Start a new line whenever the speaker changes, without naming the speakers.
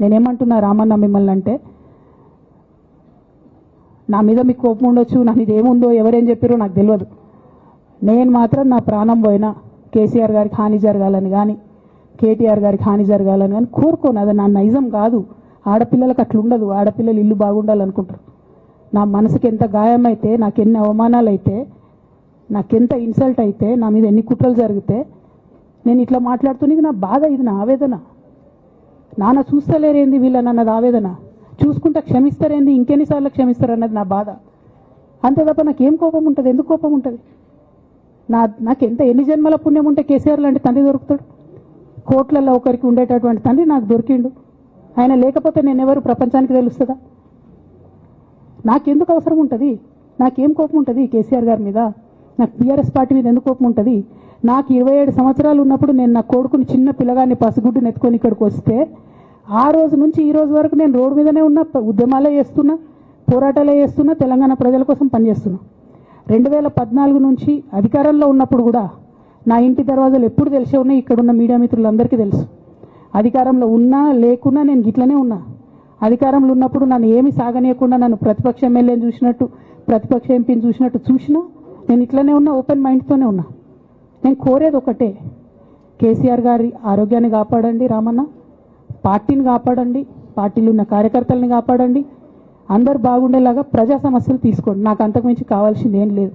నేనేమంటున్నా రామన్న మిమ్మల్ని అంటే నా మీద మీకు కోపం ఉండొచ్చు నా మీద ఏముందో ఎవరేం చెప్పారో నాకు తెలియదు నేను మాత్రం నా ప్రాణం పోయినా కేసీఆర్ గారికి హాని జరగాలని కానీ కేటీఆర్ గారికి హాని జరగాలని కానీ కోరుకోను. అది నా నైజం కాదు. ఆడపిల్లలకు అట్లా ఉండదు ఆడపిల్లలు ఇల్లు బాగుండాలనుకుంటారు. నా మనసుకి ఎంత గాయమైతే నాకు ఎన్ని అవమానాలు అయితే నాకెంత ఇన్సల్ట్ అయితే నా మీద ఎన్ని కుట్రలు జరిగితే నేను ఇట్లా మాట్లాడుతున్న ఇది నా బాధ ఇది నా ఆవేదన. నాన్న చూస్తలేరేంది వీళ్ళని అన్నది ఆవేదన? చూసుకుంటా క్షమిస్తారేంది? ఇంకెన్నిసార్లు క్షమిస్తారన్నది నా బాధ. అంతే తప్ప నాకేం కోపం ఉంటుంది? ఎందుకు కోపం ఉంటుంది? నా నాకు ఎంత ఎన్ని జన్మల పుణ్యం ఉంటే కేసీఆర్ లాంటి తండ్రి దొరుకుతాడు? కోట్లలో ఒకరికి ఉండేటటువంటి తండ్రి నాకు దొరికిండు. ఆయన లేకపోతే నేను ఎవరు ప్రపంచానికి తెలుస్తుందా? నాకెందుకు అవసరం ఉంటుంది? నాకేం కోపం ఉంటుంది కేసీఆర్ గారి మీద? నాకు టీఆర్ఎస్ పార్టీ మీద ఎందుకు కోపం ఉంటుంది? నాకు ఇరవై ఏడు సంవత్సరాలు ఉన్నప్పుడు నేను నా కొడుకుని చిన్న పిల్లగాన్ని పసిగుడ్డుని ఎత్తుకొని ఇక్కడికి వస్తే ఆ రోజు నుంచి ఈ రోజు వరకు నేను రోడ్డు మీదనే ఉన్నా ఉద్యమాలే చేస్తున్నా పోరాటాలే చేస్తున్నా తెలంగాణ ప్రజల కోసం పనిచేస్తున్నా. రెండు వేల పద్నాలుగు నుంచి అధికారంలో ఉన్నప్పుడు కూడా నా ఇంటి దర్వాజాలు ఎప్పుడు తెలిసే ఉన్నాయి ఇక్కడున్న మీడియా మిత్రులందరికీ తెలుసు. అధికారంలో ఉన్నా లేకున్నా నేను గిట్లనే ఉన్నా. అధికారంలో ఉన్నప్పుడు నన్ను ఏమి సాగనీయకుండా నన్ను ప్రతిపక్ష ఎమ్మెల్యేని చూసినట్టు ప్రతిపక్ష ఎంపీని చూసినట్టు చూసినా నేను ఇట్లనే ఉన్నా ఓపెన్ మైండ్తోనే ఉన్నా. నేను కోరేది ఒకటే. కేసీఆర్ గారి ఆరోగ్యాన్ని కాపాడండి రామన్న. పార్టీని కాపాడండి. పార్టీలు ఉన్న కార్యకర్తల్ని కాపాడండి. అందరు బాగుండేలాగా ప్రజా సమస్యలు తీసుకోండి. నాకు అంతకుమించి కావాల్సింది ఏం లేదు.